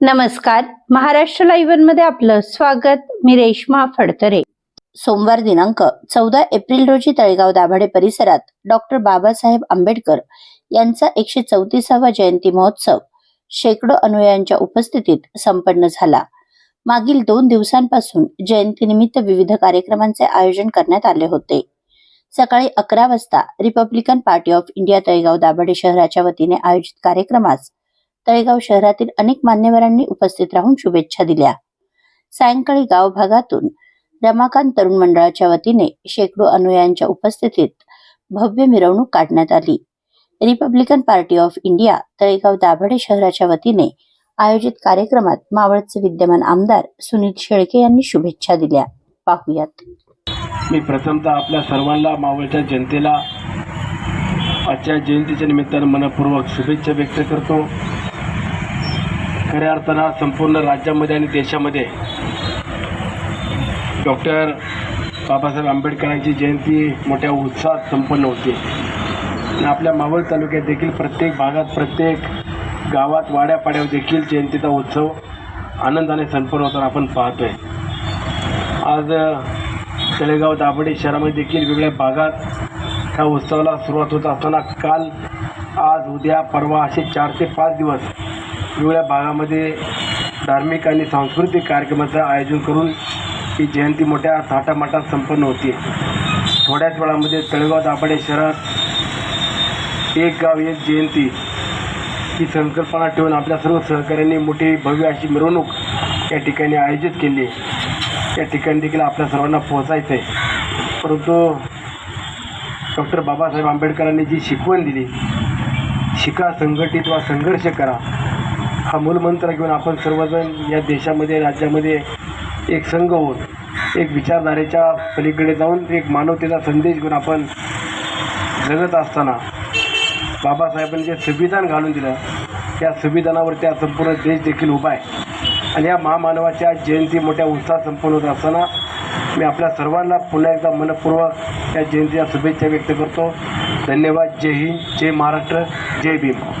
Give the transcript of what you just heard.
नमस्कार. महाराष्ट्र लाईव्हमध्ये आपलं स्वागत. मी रेश्मा फडतरे. सोमवार दिनांक चौदा एप्रिल रोजी तळेगाव दाभाडे परिसरात डॉक्टर बाबासाहेब आंबेडकर यांचा एकशे चौतीसावा जयंती महोत्सव शेकडो अनुयायांच्या उपस्थितीत संपन्न झाला. मागील दोन दिवसांपासून जयंतीनिमित्त विविध कार्यक्रमांचे आयोजन करण्यात आले होते. सकाळी अकरा वाजता Republican party of India Talegaon Dabhade शहराच्या वतीने आयोजित कार्यक्रमास तळेगाव शहरातील अनेक मान्यवरांनी उपस्थित राहून शुभेच्छा दिल्या. सायंकाळी गाव भागातून रमाकांत तरुण मंडळाच्या वतीने शेकडो अनुयायांच्या उपस्थितीत भव्य मिरवणूक काढण्यात आली. Republican party of India Talegaon Dabhade शहराच्या वतीने आयोजित कार्यक्रमात मावळचे विद्यमान आमदार सुनील शेळके यांनी शुभेच्छा दिल्या. पाहूयात. मी प्रथमतः आपल्या सर्वांना मावळच्या जनतेला आजच्या जयंतीच्या निमित्तानं मनपूर्वक शुभेच्छा व्यक्त करतो. खऱ्या अर्थानं संपूर्ण राज्यामध्ये आणि देशामध्ये डॉक्टर बाबासाहेब आंबेडकरांची जयंती मोठ्या उत्साहात संपन्न होते. आणि आपल्या मावळ तालुक्यात देखील प्रत्येक भागात प्रत्येक गावात वाड्यापाड्यावर देखील जयंतीचा उत्सव आनंदाने संपन्न होताना आपण पाहतोय. आज तळेगाव दाभडे शहरामध्ये देखील वेगवेगळ्या भागात ह्या उत्सवाला सुरुवात होत असताना काल आज उद्या परवा असे चार ते पाच दिवस वेगवेगळ्या भागामध्ये धार्मिक आणि सांस्कृतिक कार्यक्रमाचं आयोजन करून ही जयंती मोठ्या थाटामाटात संपन्न होती. थोड्याच वेळामध्ये तळेगाव दाभाडे शहरात एक गाव एक जयंती ही संकल्पना ठेवून आपल्या सर्व सहकाऱ्यांनी मोठी भव्य अशी मिरवणूक या ठिकाणी आयोजित केली. या ठिकाणी देखील आपल्या सर्वांना पोहोचायचं आहे. परंतु डॉक्टर बाबासाहेब आंबेडकरांनी जी शिकवण दिली शिका संघटित वा संघर्ष करा हा मूलमंत्र घेऊन आपण सर्वजण या देशामध्ये राज्यामध्ये एक संघ होऊन एक विचारधारेच्या पलीकडे जाऊन एक मानवतेचा संदेश घेऊन आपण जगत असताना बाबासाहेबांनी जे संविधान घालून दिलं त्या संविधानावरती हा संपूर्ण देश देखील उभा आहे. आणि या महामानवाच्या जयंती मोठ्या उत्साहात संपन्न होत असताना मी आपल्या सर्वांना पुन्हा एकदा मनपूर्वक या जयंतीच्या शुभेच्छा व्यक्त करतो. धन्यवाद. जय हिंद. जय महाराष्ट्र. जय भीम.